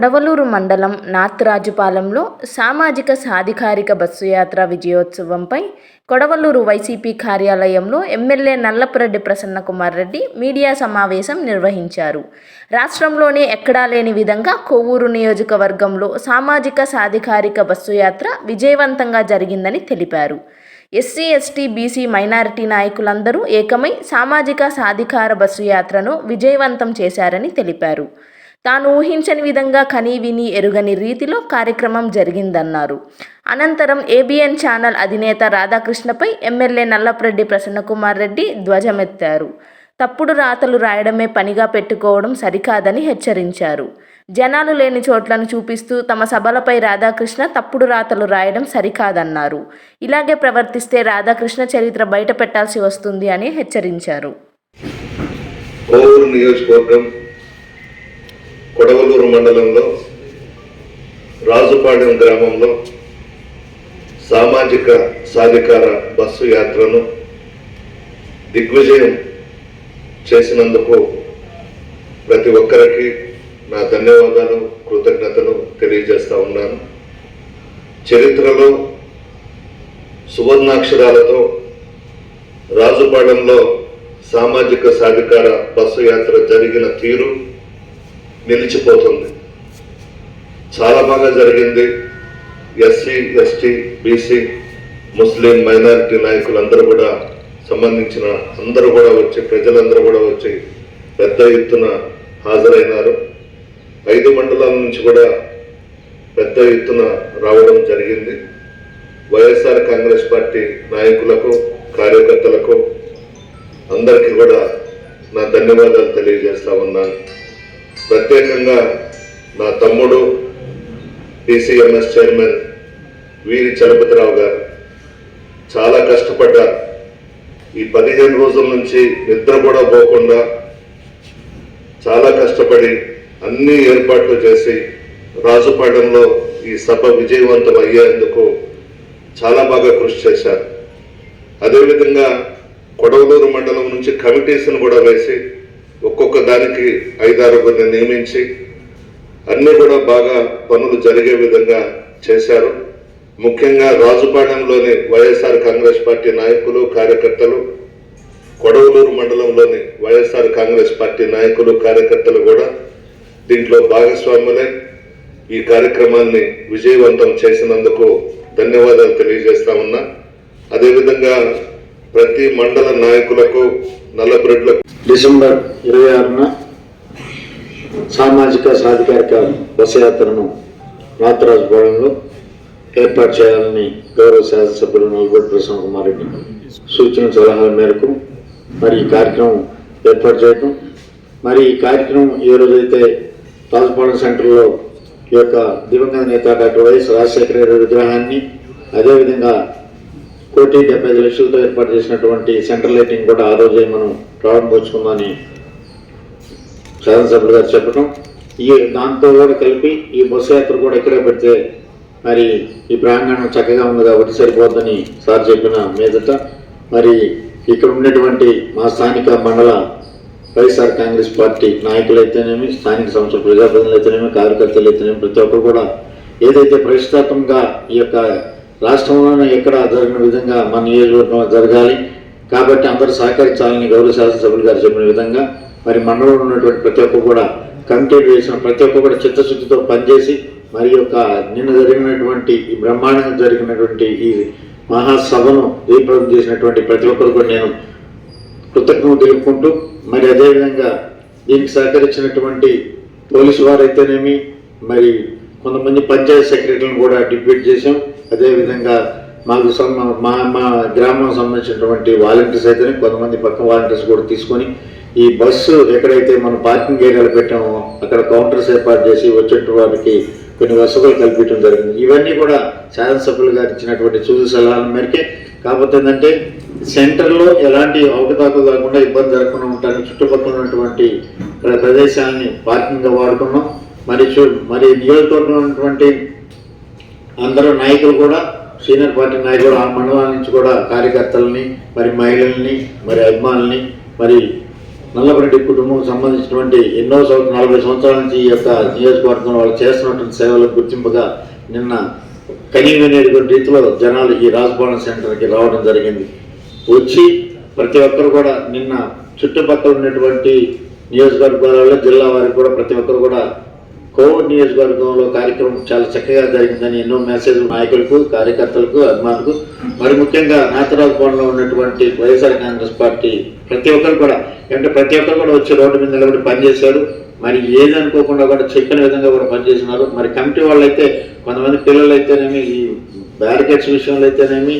కొడవలూరు మండలం నాత్రాజుపాలెంలో సామాజిక సాధికారిక బస్సు యాత్ర విజయోత్సవంపై కొడవలూరు వైసీపీ కార్యాలయంలో ఎమ్మెల్యే నల్లపురెడ్డి ప్రసన్నకుమార్ రెడ్డి మీడియా సమావేశం నిర్వహించారు. రాష్ట్రంలోనే ఎక్కడా లేని విధంగా కొవ్వూరు నియోజకవర్గంలో సామాజిక సాధికారిక బస్సు యాత్ర విజయవంతంగా జరిగిందని తెలిపారు. ఎస్సీ ఎస్టీ బీసీ మైనారిటీ నాయకులందరూ ఏకమై సామాజిక సాధికార బస్సు యాత్రను విజయవంతం చేశారని తెలిపారు. తాను ఊహించని విధంగా కనీ విని ఎరుగని రీతిలో కార్యక్రమం జరిగిందన్నారు. అనంతరం ఏబిఎన్ ఛానల్ అధినేత రాధాకృష్ణపై ఎమ్మెల్యే నల్లప్రెడ్డి ప్రసన్నకుమార్ రెడ్డి ధ్వజమెత్తారు. తప్పుడు రాతలు రాయడమే పనిగా పెట్టుకోవడం సరికాదని హెచ్చరించారు. జనాలు లేని చోట్లను చూపిస్తూ తమ సభలపై రాధాకృష్ణ తప్పుడు రాతలు రాయడం సరికాదన్నారు. ఇలాగే ప్రవర్తిస్తే రాధాకృష్ణ చరిత్ర బయట పెట్టాల్సి వస్తుంది అని హెచ్చరించారు. నియోజకవర్గం కొడవలూరు మండలంలో రాజుపాడెం గ్రామంలో సామాజిక సాధికార బస్సు యాత్రను దిగ్విజయం చేసినందుకు ప్రతి ఒక్కరికి నా ధన్యవాదాలు కృతజ్ఞతలు తెలియజేస్తా ఉన్నాను. చరిత్రలో సువర్ణాక్షరాలతో రాజుపాలెంలో సామాజిక సాధికార బస్సు యాత్ర జరిగిన తీరు నిలిచిపోతుంది. చాలా బాగా జరిగింది. SC ST BC Muslim minority నాయకులందరూ కూడా సంబంధించిన అందరూ కూడా వచ్చి ప్రజలందరూ కూడా వచ్చి పెద్ద ఎత్తున హాజరైనారు. ఐదు మండలాల నుంచి కూడా పెద్ద ఎత్తున రావడం జరిగింది. వైఎస్ఆర్ కాంగ్రెస్ పార్టీ నాయకులకు కార్యకర్తలకు అందరికీ కూడా నా ధన్యవాదాలు తెలియజేస్తా ఉన్నాను. ప్రత్యేకంగా నా తమ్ముడు టీసీఎంఎస్ చైర్మన్ వీరి చలపతిరావు గారు చాలా కష్టపడ్డారు. ఈ పదిహేను రోజుల నుంచి నిద్ర కూడా పోకుండా చాలా కష్టపడి అన్ని ఏర్పాట్లు చేసి రాజుపాలెంలో ఈ సభ విజయవంతం అయ్యేందుకు చాలా బాగా కృషి చేశారు. అదేవిధంగా కొడవలూరు మండలం నుంచి కమిటీస్ను కూడా వేసి ఒక్కొక్క దానికి ఐదారుగురిని నియమించి అన్ని కూడా బాగా పనులు జరిగే విధంగా చేశారు. ముఖ్యంగా రాజుపాలెంలోని వైఎస్ఆర్ కాంగ్రెస్ పార్టీ నాయకులు కార్యకర్తలు కొడవలూరు మండలంలోని వైఎస్ఆర్ కాంగ్రెస్ పార్టీ నాయకులు కార్యకర్తలు కూడా దీంట్లో భాగస్వాములే ఈ కార్యక్రమాన్ని విజయవంతం చేసినందుకు ధన్యవాదాలు తెలియజేస్తా ఉన్నా. అదేవిధంగా ప్రతి మండల నాయకులకు నల్లబ్రెడ్లకు డిసెంబర్ ఇరవై ఆరున సామాజిక సాధికారిక బస్సు యాత్రను భవన్లో ఏర్పాటు చేయాలని గౌరవ శాసనసభ్యులు నల్గొండ ప్రసన్న కుమార్ రెడ్డి సూచన సలహాల మేరకు మరి ఈ కార్యక్రమం ఏర్పాటు చేయటం. మరి ఈ కార్యక్రమం ఏ రోజైతే రాజపాలెం సెంటర్లో ఈ యొక్క దివంగత నేత డాక్టర్ వైఎస్ రాజశేఖర రెడ్డి విగ్రహాన్ని అదేవిధంగా కోటి డెబ్బై ఐదు లక్షలతో ఏర్పాటు చేసినటువంటి సెంట్రల్ లైటింగ్ కూడా ఆ రోజే మనం ప్రారంభించుకుందామని శాసనసభ్యులు గారు చెప్పడం ఈ దాంతో కూడా కలిపి ఈ బస్సు యాత్ర కూడా ఇక్కడే పెడితే మరి ఈ ప్రాంగణం చక్కగా ఉంది కాబట్టి సరిపోద్దని సార్ చెప్పిన మీదట. మరి ఇక్కడ ఉన్నటువంటి మా స్థానిక మండల వైఎస్ఆర్ కాంగ్రెస్ పార్టీ నాయకులైతేనేమి స్థానిక సంస్థల ప్రజాప్రతినిధులు అయితేనేమి కార్యకర్తలు అయితేనేమి ప్రతి ఒక్కరు కూడా ఏదైతే ప్రతిష్టాత్మకంగా ఈ యొక్క రాష్ట్రంలోనే ఎక్కడ జరిగిన విధంగా మన నియోజకవర్గంలో జరగాలి. కాబట్టి అందరూ సహకరించాలని గౌరవ శాసనసభ్యులు గారు చెప్పిన విధంగా మరి మండలంలో ఉన్నటువంటి ప్రతి ఒక్క కూడా కమిటీలు వేసిన ప్రతి ఒక్క కూడా చిత్తశుద్ధితో పనిచేసి మరి యొక్క నిన్న జరిగినటువంటి ఈ బ్రహ్మాండంగా జరిగినటువంటి ఈ మహాసభను దీపం చేసినటువంటి ప్రతి ఒక్కరు కూడా నేను కృతజ్ఞత తెలుపుకుంటూ మరి అదేవిధంగా దీనికి సహకరించినటువంటి పోలీసు వారైతేనేమి మరి కొంతమంది పంచాయత్ సెక్రటరీని కూడా డిప్యూట్ చేసాం అదేవిధంగా మాకు సంబ మా మా గ్రామం సంబంధించినటువంటి వాలంటీర్స్ అయితేనే కొంతమంది పక్క వాలంటీర్స్ కూడా తీసుకొని ఈ బస్సు ఎక్కడైతే మనం పార్కింగ్ ఏరియాలు పెట్టామో అక్కడ కౌంటర్స్ ఏర్పాటు చేసి వచ్చేటువంటి వారికి కొన్ని వసతులు కల్పించడం జరిగింది. ఇవన్నీ కూడా శాసనసభ్యులు గారు ఇచ్చినటువంటి సూచన సలహాల మేరకే. కాకపోతే ఏంటంటే సెంటర్లో ఎలాంటి అవకతవకలు కాకుండా ఇబ్బంది జరగకుండా ఉంటాను చుట్టుపక్కల ఉన్నటువంటి ప్ర- ప్రదేశాలని పార్కింగ్గా వాడుకున్నాం. మరి చూడు మరి నియోజకవర్గంలో ఉన్నటువంటి అందరూ నాయకులు కూడా సీనియర్ పార్టీ నాయకులు ఆ మండలాల నుంచి కూడా కార్యకర్తలని మరి మహిళల్ని మరి అభిమానుల్ని మరి నల్లపరెడ్డి కుటుంబం సంబంధించినటువంటి ఎన్నో సంవత్సరం నలభై సంవత్సరాల నుంచి ఈ యొక్క నియోజకవర్గంలో వాళ్ళు చేస్తున్నటువంటి సేవలకు గుర్తింపుగా నిన్న కనీవినేటువంటి రీతిలో జనాలు ఈ రాజభవన్ సెంటర్కి రావడం జరిగింది. వచ్చి ప్రతి ఒక్కరు కూడా నిన్న చుట్టుపక్కల ఉన్నటువంటి నియోజకవర్గాలలో జిల్లా వారికి కూడా ప్రతి ఒక్కరు కూడా కోవిడ్ నియోజకవర్గంలో కార్యక్రమం చాలా చక్కగా జరిగిందని ఎన్నో మెసేజ్లు నాయకులకు కార్యకర్తలకు అభిమానులకు మరి ముఖ్యంగా నాతరావు భవన్లో ఉన్నటువంటి వైఎస్ఆర్ కాంగ్రెస్ పార్టీ ప్రతి ఒక్కరు కూడా అంటే ప్రతి ఒక్కరు కూడా వచ్చి రోడ్డు మీద నిలబడి పనిచేశారు. మరి ఏది అనుకోకుండా కూడా చెప్పిన విధంగా కూడా పనిచేసినారు మరి కమిటీ వాళ్ళు అయితే కొంతమంది పిల్లలు అయితేనేమి ఈ బ్యారికేడ్స్ విషయంలో అయితేనేమి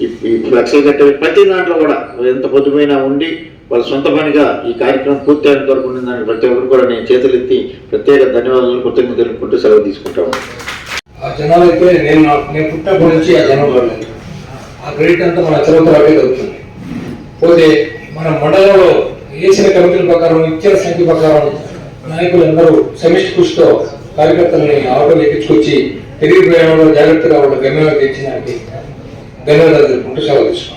ఈ కట్టే ప్రతి దాంట్లో కూడా ఎంత పొద్దుమైనా ఉండి వాళ్ళ సొంత పనిగా ఈ కార్యక్రమం పూర్తయినంత వరకు ఉండిందని ప్రతి ఒక్కరు కూడా నేను చేతులెత్తి ప్రత్యేక ధన్యవాదాలు కృతజ్ఞత తెలుపుకుంటూ సెలవు తీసుకుంటాము ఆ జనాలు అయితే నేను నేను పుట్టినప్పటి నుంచి ఆ జనంలో లేదు ఆ క్రెడిట్ అంతా మన చదువుతాకే దొరుకుతుంది పోతే మన మండలంలో వేసిన కమిటీల ప్రకారం ఇచ్చిన సంఖ్య ప్రకారం నాయకులందరూ సమిష్టి కృషితో కార్యకర్తలని ఆటోలు ఎక్కించుకొచ్చి తిరిగి ప్రయాణంలో జాగ్రత్తగా వాళ్ళ గమ్యాలకు తెచ్చినానికి ధన్యవాదాలు తెలుపుకుంటూ సెలవు తీసుకున్నాం